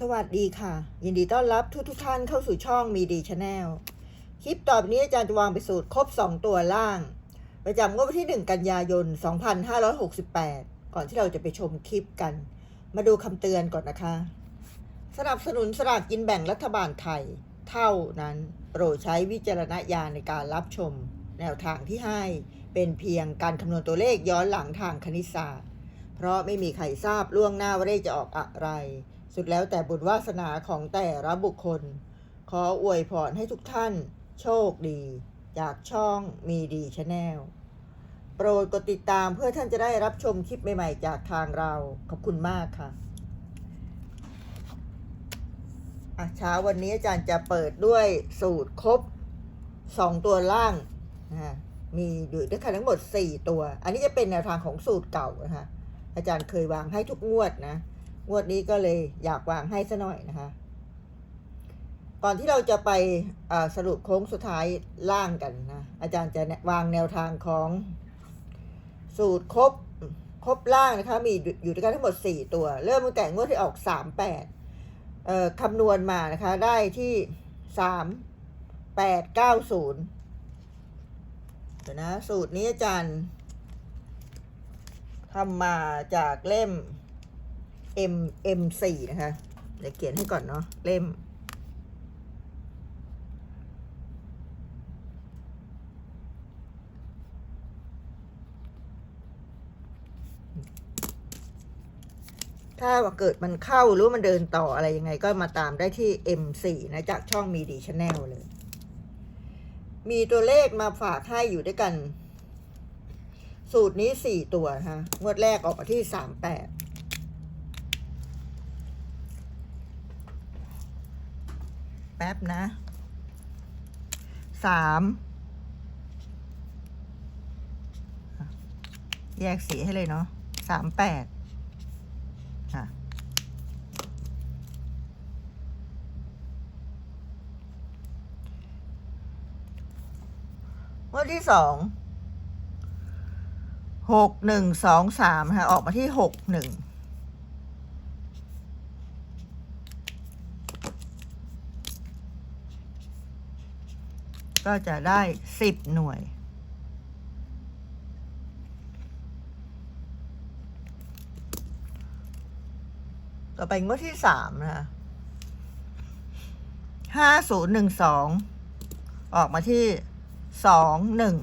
สวัสดีค่ะ ยินดีต้อนรับทุกทุกท่านเข้าสู่ช่องมีดีชาแนลคลิปต่อไปนี้อาจารย์จะวางไปสูตรครบ 2 ตัวล่าง ประจำงวดวันที่ 1 กันยายน 2568 ก่อนที่เราจะไปชมคลิปกัน มาดูคำเตือนก่อนนะคะ สนับสนุนสลากกินแบ่งรัฐบาลไทย เท่านั้นโปรดใช้วิจารณญาณในการรับชม แนวทางที่ให้เป็นเพียงการคำนวณตัวเลขย้อนหลังทางคณิตศาสตร์ เพราะไม่มีใครทราบล่วงหน้าว่าเลขจะออกอะไร สุดแล้วแต่บุญวาสนาของแต่ละบุคคล ขออวยพรให้ทุกท่าน โชคดี จากช่องมีดีชาแนลโปรดกดติดตามเพื่อท่านจะได้รับชมคลิปใหม่ๆ จากทางเรา ขอบคุณมากค่ะอะเช้าวันนี้อาจารย์จะเปิดด้วยสูตรครบ 2 ตัวล่างนะมีอยู่ด้วยกันทั้งหมด 4 ตัว อันนี้จะเป็นแนวทางของสูตรเก่านะคะอาจารย์เคยวางให้ทุกงวดนะ งวดนี้ก็เลยอยากวางให้ซะหน่อยนะคะ ก่อนที่เราจะไปสรุปโค้งสุดท้ายล่างกันนะ อาจารย์จะวางแนวทางของสูตรครบครบล่างนะคะ มีอยู่ด้วยกันทั้งหมด 4 ตัว เริ่มตั้งแต่งวดที่ออก 3 8เอ่อคำนวณมานะคะ ได้ที่ 3 8 9 0เดี๋ยวนะ สูตรนี้อาจารย์ทำมาจากเล่ม M M สี่นะคะ เดี๋ยวเขียนให้ก่อนเนาะเล่ม ถ้าว่าเกิดมันเข้าหรือมันเดินต่ออะไรยังไงก็มาตามได้ที่ M4 นะ จากช่องมีดีชาแนลเลย มีตัวเลขมาฝากให้อยู่ด้วยกัน สูตรนี้สี่ตัวนะคะงวดแรกออกมาที่สามแปด แป๊บนะสามแยกสีให้เลยเนาะสามแปดค่ะงวดที่สองหกหนึ่งสองสามค่ะ ออกมาที่หกหนึ่ง ก็จะได้สิบหน่วย ต่อไปงวดที่สามนะคะห้าศูนย์หนึ่งสองออกมาที่สองหนึ่ง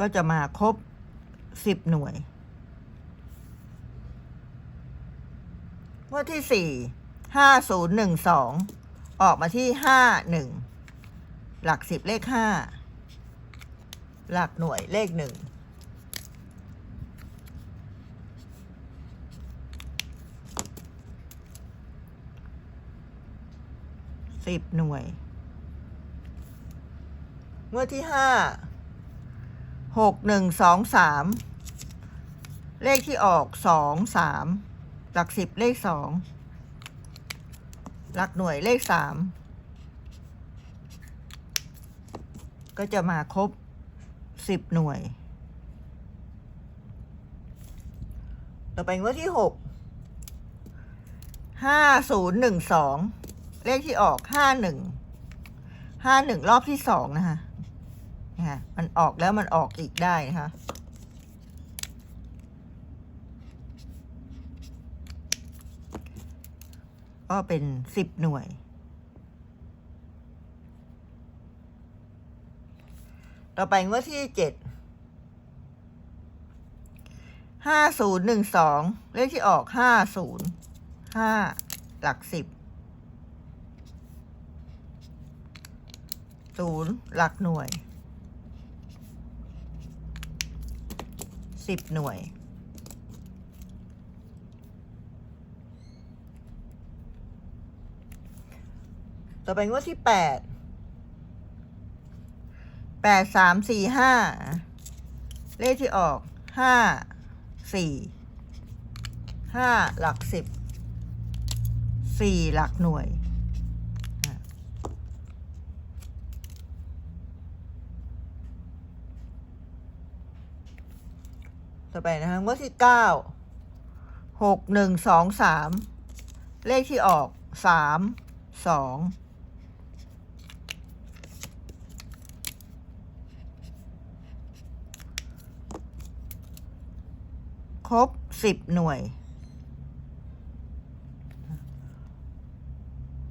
ก็จะมาครบสิบหน่วย งวดที่สี่ห้าศูนย์หนึ่งสองออกมาที่ห้าหนึ่งหลักสิบเลขห้าหลักหน่วยเลขหนึ่งสิบหน่วยงวดที่ห้า หกหนึ่งสองสามเลขที่ออกสองสามหลักสิบเลขสองหลักหน่วยเลขสามก็จะมาครบสิบหน่วย ต่อไปงวดที่หกห้าศูนย์หนึ่งสองเลขที่ออกห้าหนึ่งห้าหนึ่งรอบที่สองนะคะ นะคะมันออกแล้วมันออกอีกได้นะคะก็เป็นสิบหน่วย ต่อไปงวดที่เจ็ดห้าศูนย์หนึ่งสองเลขที่ออกห้าศูนย์ห้าหลักสิบศูนย์หลักหน่วย สิบหน่วย ต่อไปงวดที่แปดแปดสามสี่ห้าเลขที่ออกห้าสี่ห้าหลักสิบสี่หลักหน่วย ต่อไปนะคะงวดที่เก้าหกหนึ่งสองสามเลขที่ออกสามสองครบสิบหน่วย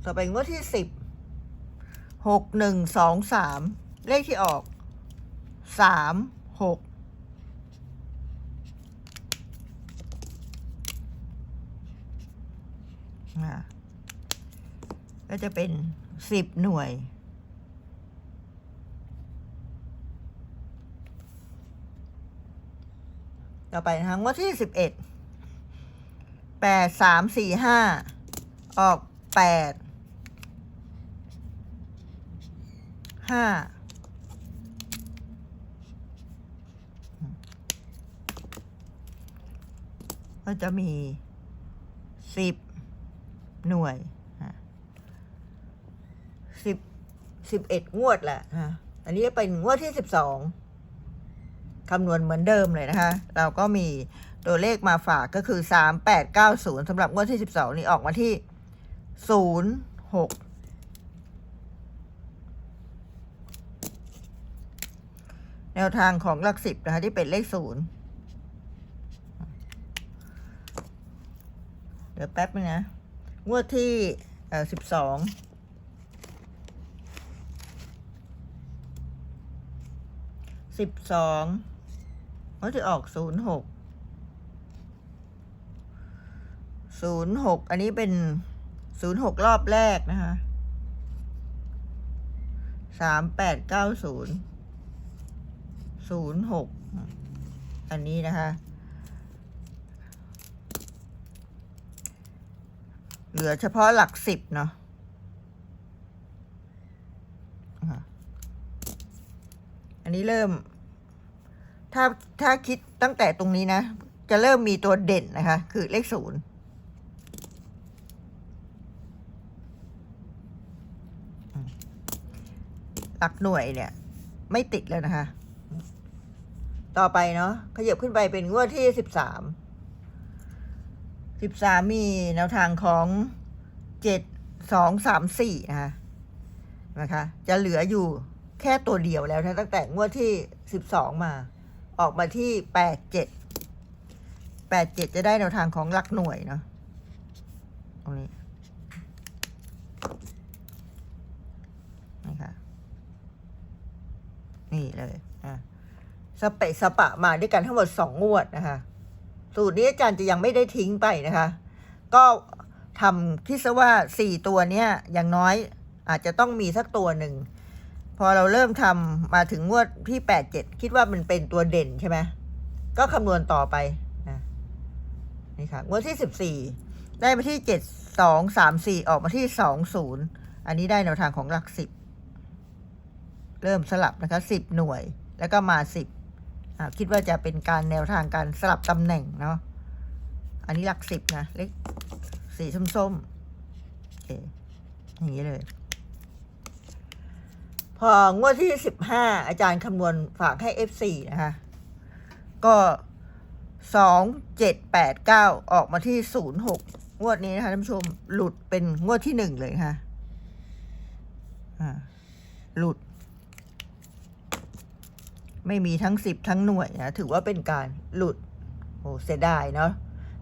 ต่อไปงวดที่สิบหกหนึ่งสองสามเลขที่ออกสามหกอะ ก็จะเป็นสิบหน่วย ต่อไปนะคะงวดที่สิบเอ็ดแปดสามสี่ห้าออกแปดห้าก็จะมีสิบ หน่วยสิบสิบเอ็ดงวดแหละฮะอันนี้เป็นงวดที่สิบสองคำนวณเหมือนเดิมเลยนะคะ เราก็มีตัวเลขมาฝากก็คือสามแปดเก้าศูนย์สำหรับงวดที่สิบสองนี้ออกมาที่ศูนย์หกแนวทางของหลักสิบนะคะที่เป็นเลขศูนย์เดี๋ยวแป๊บนึงนะ งวดที่สิบสองสิบสองเขาจะออกศูนย์หกศูนย์หกอันนี้เป็นศูนย์หกรอบแรกนะคะสามแปดเก้าศูนย์ศูนย์หกอันนี้นะคะ เหลือเฉพาะหลักสิบเนาะอันนี้เริ่ม ถ้าถ้าคิดตั้งแต่ตรงนี้นะ จะเริ่มมีตัวเด่นนะคะ คือเลขศูนย์หลักหน่วยเนี่ย ไม่ติดแล้วนะคะ ต่อไปเนาะขยับขึ้นไปเป็นงวดที่สิบสาม สิบสามมีแนวทางของเจ็ดสองสามสี่นะคะนะคะ จะเหลืออยู่แค่ตัวเดียวแล้วนะตั้งแต่งวดที่สิบสองมา ออกมาที่แปดเจ็ดแปดเจ็ดจะได้แนวทางของหลักหน่วยเนาะตรงนี้นี่ค่ะนี่เลยอะสเปะสปะมาด้วยกันทั้งหมดสองงวดนะคะ สูตรนี้อาจารย์จะยังไม่ได้ทิ้งไปนะคะ ก็ทำคิดซะว่าสี่ตัวเนี้ยอย่างน้อยอาจจะต้องมีสักตัวหนึ่ง พอเราเริ่มทำมาถึงงวดที่แปดเจ็ดคิดว่ามันเป็นตัวเด่นใช่ไหมก็คำนวณต่อไปนะนี่ค่ะงวดที่สิบสี่ได้มาที่เจ็ดสองสามสี่ออกมาที่สองศูนย์อันนี้ได้แนวทางของหลักสิบเริ่มสลับนะคะสิบหน่วยแล้วก็มาสิบ คิดว่าจะเป็นการแนวทางการสลับตำแหน่งเนาะ อันนี้หลักสิบนะ เลขสีส้มๆโอเคอย่างนี้เลย พองวดที่สิบห้าอาจารย์คำนวณฝากให้ F4 นะคะ ก็สองเจ็ดแปดเก้าออกมาที่ศูนย์หกงวดนี้นะคะท่านผู้ชม หลุดเป็นงวดที่หนึ่งเลยค่ะ อ่า หลุด ไม่มีทั้งสิบทั้งหน่วยนะถือว่าเป็นการหลุดโอ้เสียดายเนาะ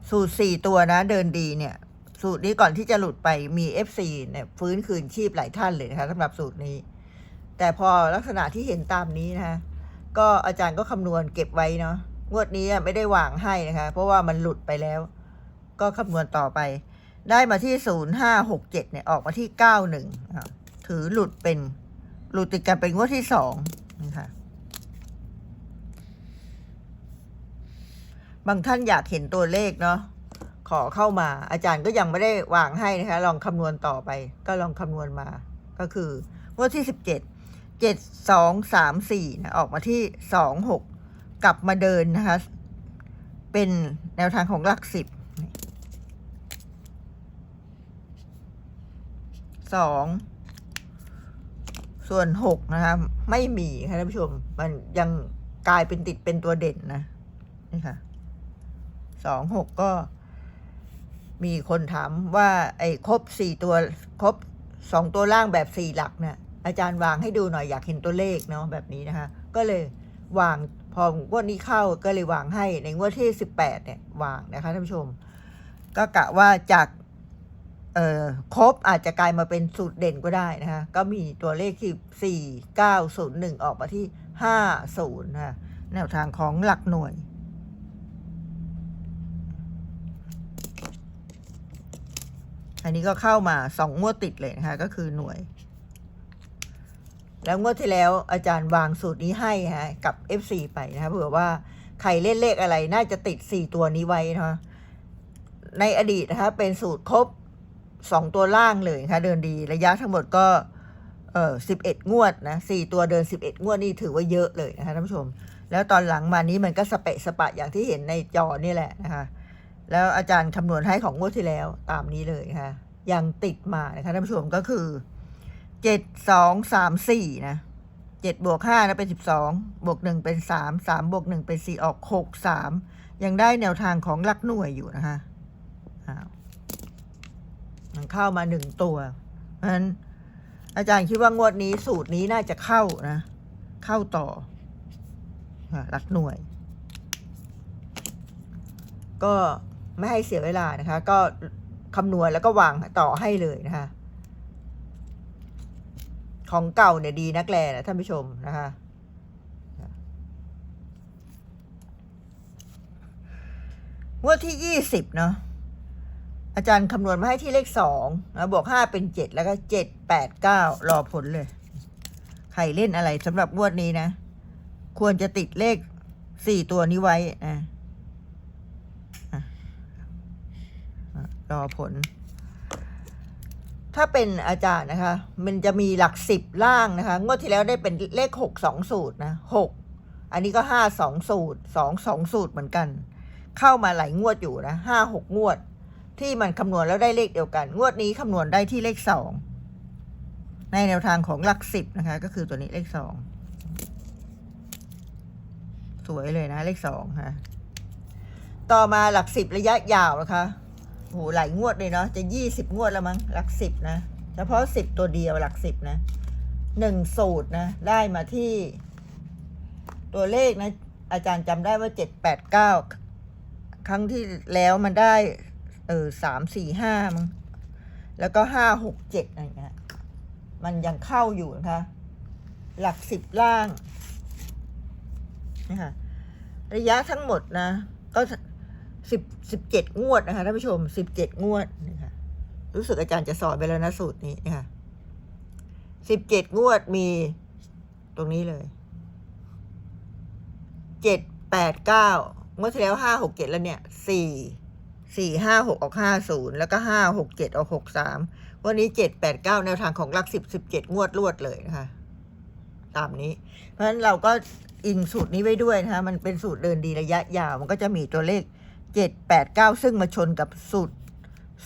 สูตรสี่ตัวนะเดินดีเนี่ย สูตรนี้ก่อนที่จะหลุดไปมี FC เนี่ยฟื้นคืนชีพหลายท่านเลยนะคะสำหรับสูตรนี้ แต่พอลักษณะที่เห็นตามนี้นะคะก็อาจารย์ก็คำนวณเก็บไว้เนาะงวดนี้ไม่ได้วางให้นะคะ เพราะว่ามันหลุดไปแล้ว ก็คำนวณต่อไป ได้มาที่ศูนย์ห้าหกเจ็ดเนี่ยออกมาที่เก้าหนึ่งถือหลุดเป็นหลุดติดกันเป็นงวดที่สองนะคะ บางท่านอยากเห็นตัวเลขเนาะขอเข้ามา อาจารย์ก็ยังไม่ได้วางให้นะคะ ลองคำนวณต่อไป ก็ลองคำนวณมา ก็คืองวดที่สิบเจ็ดเจ็ดสองสามสี่นะออกมาที่สองหกกลับมาเดินนะคะ เป็นแนวทางของหลักสิบสองส่วนหกนะคะไม่มีค่ะท่านผู้ชม มันยังกลายเป็นติดเป็นตัวเด่นนะนี่ค่ะ สองหกก็ มีคนถามว่า ไอ้ครบสี่ตัวครบสองตัวล่างแบบสี่หลักเนี่ยอาจารย์วางให้ดูหน่อยอยากเห็นตัวเลขเนาะแบบนี้นะคะ ก็เลยวางพองวดนี้เข้าก็เลยวางให้ในงวดที่สิบแปดเนี่ยวางนะคะท่านผู้ชม ก็กะว่าจากเอ่อครบอาจจะกลายมาเป็นสูตรเด่นก็ได้นะคะ ก็มีตัวเลขที่สี่เก้าศูนย์หนึ่งออกมาที่ห้าศูนย์นะแนวทางของหลักหน่วย อันนี้ก็เข้ามาสองงวดติดเลยนะคะก็คือหน่วย แล้วงวดที่แล้วอาจารย์วางสูตรนี้ให้ฮะกับ FC ไปนะคะเผื่อว่าใครเล่นเลขอะไรน่าจะติด4ตัวนี้ไว้นะคะในอดีตนะคะเป็นสูตรครบ2ตัวล่างเลยนะคะเดินดีระยะทั้งหมดก็เออ11งวดนะ4ตัวเดิน11งวดนี่ถือว่าเยอะเลยนะคะท่านผู้ชม แล้วตอนหลังมานี้มันก็สเปะสปะอย่างที่เห็นในจอนี่แหละนะคะ แล้วอาจารย์คำนวณให้ของงวดที่แล้วตามนี้เลยนะคะยังติดมานะคะท่านผู้ชมก็คือเจ็ดสองสามสี่นะเจ็ดบวกห้านะเป็นสิบสองบวกหนึ่งเป็นสามสามบวกหนึ่งเป็นสี่ออกหกสามยังได้แนวทางของหลักหน่วยอยู่นะคะอ้าวมันเข้ามาหนึ่งตัวเพราะฉะนั้นอาจารย์คิดว่างวดนี้สูตรนี้น่าจะเข้านะ เข้าต่ออะหลักหน่วย ก็ ไม่ให้เสียเวลานะคะ ก็คำนวณแล้วก็วางต่อให้เลยนะคะ ของเก่าเนี่ยดีนักแลนะท่านผู้ชมนะคะงวดที่ยี่สิบเนาะอาจารย์คำนวณมาให้ที่เลขสองนะบวกห้าเป็นเจ็ดแล้วก็เจ็ดแปดเก้ารอผลเลย ใครเล่นอะไรสำหรับงวดนี้นะ ควรจะติดเลขสี่ตัวนี้ไว้นะ รอผล ถ้าเป็นอาจารย์นะคะ มันจะมีหลักสิบล่างนะคะ งวดที่แล้วได้เป็นเลขหกสองสูตรนะหกอันนี้ก็ห้าสองสูตรสองสองสูตรเหมือนกัน เข้ามาหลายงวดอยู่นะห้าหกงวด ที่มันคำนวณแล้วได้เลขเดียวกัน งวดนี้คำนวณได้ที่เลขสองในแนวทางของหลักสิบนะคะ ก็คือตัวนี้เลขสองสวยเลยนะเลขสองค่ะ ต่อมาหลักสิบระยะยาวนะคะ โหหลายงวดเลยเนาะจะยี่สิบงวดแล้วมั้งหลักสิบนะเฉพาะสิบตัวเดียวหลักสิบนะหนึ่งสูตรนะ ได้มาที่ ตัวเลขนะ อาจารย์จำได้ว่าเจ็ดแปดเก้าครั้งที่แล้วมันได้ เออสามสี่ห้ามั้งแล้วก็ห้าหกเจ็ดอะไรเงี้ยมันยังเข้าอยู่นะคะ หลักสิบล่างนะคะระยะทั้งหมดนะ ก็ สิบสิบเจ็ดงวดนะคะท่านผู้ชมสิบเจ็ดงวดนะคะรู้สึกอาจารย์จะสอนไปแล้วนะสูตรนี้นะคะสิบเจ็ดงวดมีตรงนี้เลยเจ็ดแปดเก้างวดที่แล้วห้าหกเจ็ดแล้วเนี่ยสี่สี่ห้าหกออกห้าศูนย์แล้วก็ห้าหกเจ็ดออกหกสามวันนี้เจ็ดแปดเก้าแนวทางของหลักสิบสิบเจ็ดงวดรวดเลยนะคะตามนี้ เพราะฉะนั้นเราก็อิงสูตรนี้ไว้ด้วยนะคะมันเป็นสูตรเดินดีระยะยาว มันก็จะมีตัวเลข เจ็ดแปดเก้าซึ่งมาชนกับสูตร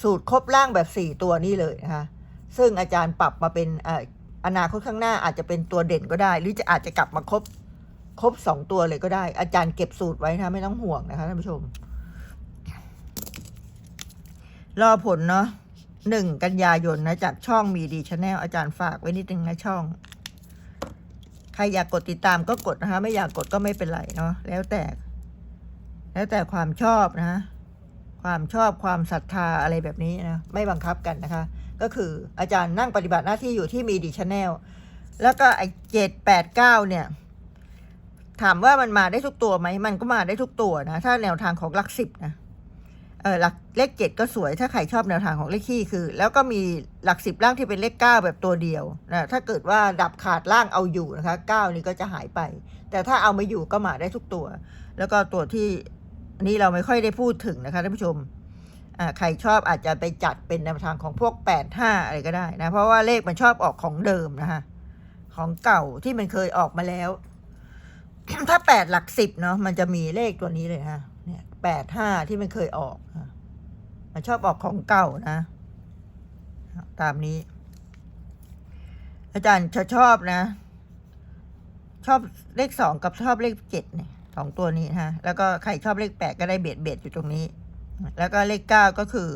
สูตรครบล่างแบบสี่ตัวนี้เลยนะคะซึ่งอาจารย์ปรับมาเป็นออนาคตข้างหน้าอาจจะเป็นตัวเด่นก็ได้ หรือจะอาจจะกลับมาครบครบสองตัวเลยก็ได้ อาจารย์เก็บสูตรไว้นะคะไม่ต้องห่วงนะคะท่านผู้ชม รอผลเนาะหนึ่งกันยายนนะจากช่องมีดีชาแนลอาจารย์ฝากไว้นิดนึงนะช่อง ใครอยากกดติดตามก็กดนะคะ ไม่อยากกดก็ไม่เป็นไรเนาะแล้วแต่ แล้วแต่ความชอบนะ ความชอบความศรัทธาอะไรแบบนี้นะ ไม่บังคับกันนะคะ ก็คืออาจารย์นั่งปฏิบัติหน้าที่อยู่ที่มีดีชแนลแล้วก็ไอ้เจ็ดแปดเก้าเนี่ย ถามว่ามันมาได้ทุกตัวไหม มันก็มาได้ทุกตัวนะ ถ้าแนวทางของหลักสิบนะ เออหลักเลขเจ็ดก็สวย ถ้าใครชอบแนวทางของเลขขี้คือ แล้วก็มีหลักสิบล่างที่เป็นเลขเก้าแบบตัวเดียวนะ ถ้าเกิดว่าดับขาดล่างเอาอยู่นะคะเก้านี้ก็จะหายไป แต่ถ้าเอาม่อยู่ก็มาได้ทุกตัว แล้วก็ตัวที่ อันนี้เราไม่ค่อยได้พูดถึงนะคะท่านผู้ชมใครชอบอาจจะไปจัดเป็นแนวทางของพวกแปดห้าอะไรก็ได้นะ เพราะว่าเลขมันชอบออกของเดิมนะคะของเก่าที่มันเคยออกมาแล้ว ถ้าแปดหลักสิบเนาะมันจะมีเลขตัวนี้เลยนะเนี่ยแปดห้าที่มันเคยออก มันชอบออกของเก่านะ ตามนี้ อาจารย์ชอบชอบนะ ชอบเลขสองกับชอบเลขเจ็ดเนี่ย สองตัวนี้ฮะแล้วก็ใครชอบเลขแปดก็ได้เบียดเบียดอยู่ตรงนี้ แล้วก็เลขเก้าก็คือ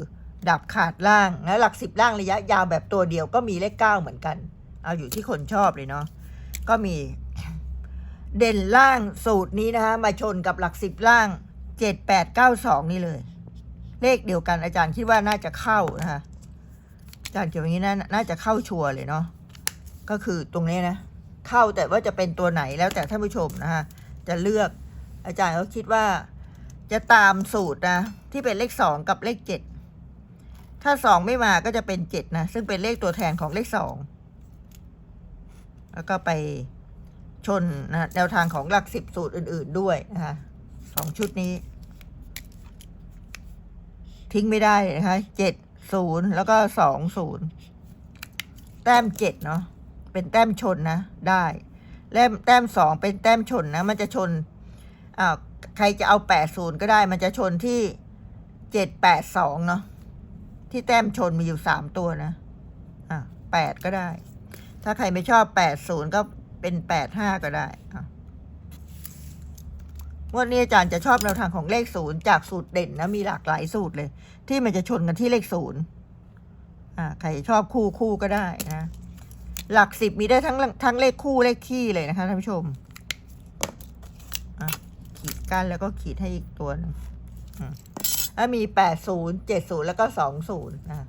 ดับขาดล่างแล้วหลักสิบล่างระยะยาวแบบตัวเดียวก็มีเลขเก้าเหมือนกัน เอาอยู่ที่คนชอบเลยเนาะก็มีเด่นล่างสูตรนี้นะคะมาชนกับหลักสิบล่างเจ็ดแปดเก้าสองนี่เลย เลขเดียวกันอาจารย์คิดว่าน่าจะเข้านะคะอาจารย์เกี่ยวอย่างนี้น่าน่าจะเข้าชัวร์เลยเนาะก็คือตรงนี้นะ เข้าแต่ว่าจะเป็นตัวไหนแล้วแต่ท่านผู้ชมนะคะจะเลือก อาจารย์เขาคิดว่า จะตามสูตรนะ ที่เป็นเลขสองกับเลขเจ็ดถ้าสองไม่มาก็จะเป็นเจ็ดนะ ซึ่งเป็นเลขตัวแทนของเลขสองแล้วก็ไปชนนะแนวทางของหลักสิบสูตรอื่น ๆด้วยนะคะสองชุดนี้ ทิ้งไม่ได้นะคะเจ็ดศูนย์แล้วก็สองศูนย์แต้มเจ็ดเนาะเป็นแต้มชนนะ ได้แต้มแต้มสองเป็นแต้มชนนะ มันจะชน อ่าใครจะเอาแปดศูนย์ก็ได้ มันจะชนที่เจ็ดแปดสองเนาะที่แต้มชนมีอยู่สามตัวนะอะแปดก็ได้ ถ้าใครไม่ชอบแปดศูนย์ก็เป็นแปดห้าก็ได้อะวันนี้อาจารย์จะชอบแนวทางของเลขศูนย์จากสูตรเด่นนะมีหลากหลายสูตรเลย ที่มันจะชนกันที่เลขศูนย์อ่าใครชอบคู่คู่ก็ได้นะ หลักสิบมีได้ทั้งทั้งเลขคู่เลขคี่เลยนะคะท่านผู้ชม กันแล้วก็ขีดให้อีกตัวนึงแล้วมีแปดศูนย์เจ็ดศูนย์แล้วก็สองศูนย์นะ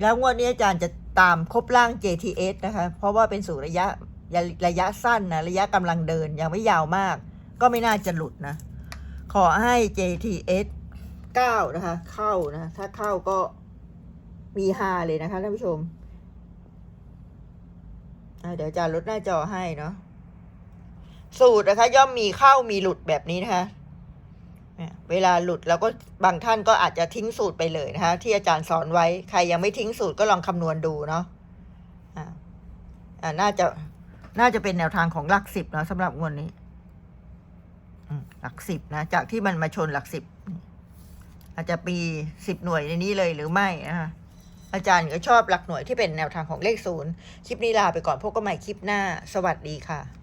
แล้วงวดนี้อาจารย์จะตามครบล่าง JTS นะคะ เพราะว่าเป็นสูตรระยะระยะสั้นนะระยะกำลังเดินยังไม่ยาวมาก ก็ไม่น่าจะหลุดนะ ขอให้ JTS 9 นะคะ เข้านะ ถ้าเข้าก็มีฮาเลยนะคะท่านผู้ชม เดี๋ยวอาจารย์ลดหน้าจอให้เนาะสูตรนะคะ ย่อมมีเข้ามีหลุดแบบนี้นะคะเวลาหลุดแล้วก็บางท่านก็อาจจะทิ้งสูตรไปเลยนะคะ ที่อาจารย์สอนไว้ใครยังไม่ทิ้งสูตรก็ลองคำนวณดูเนาะอ่าอ่าน่าจะน่าจะเป็นแนวทางของหลักสิบนะสำหรับงวดนี้หลักสิบนะ จากที่มันมาชนหลักสิบอาจจะปีสิบหน่วยในนี้เลยหรือไม่นะคะ อาจารย์ก็ชอบหลักหน่วยที่เป็นแนวทางของเลขศูนย์คลิปนี้ลาไปก่อนพบกันใหม่คลิปหน้า สวัสดีค่ะ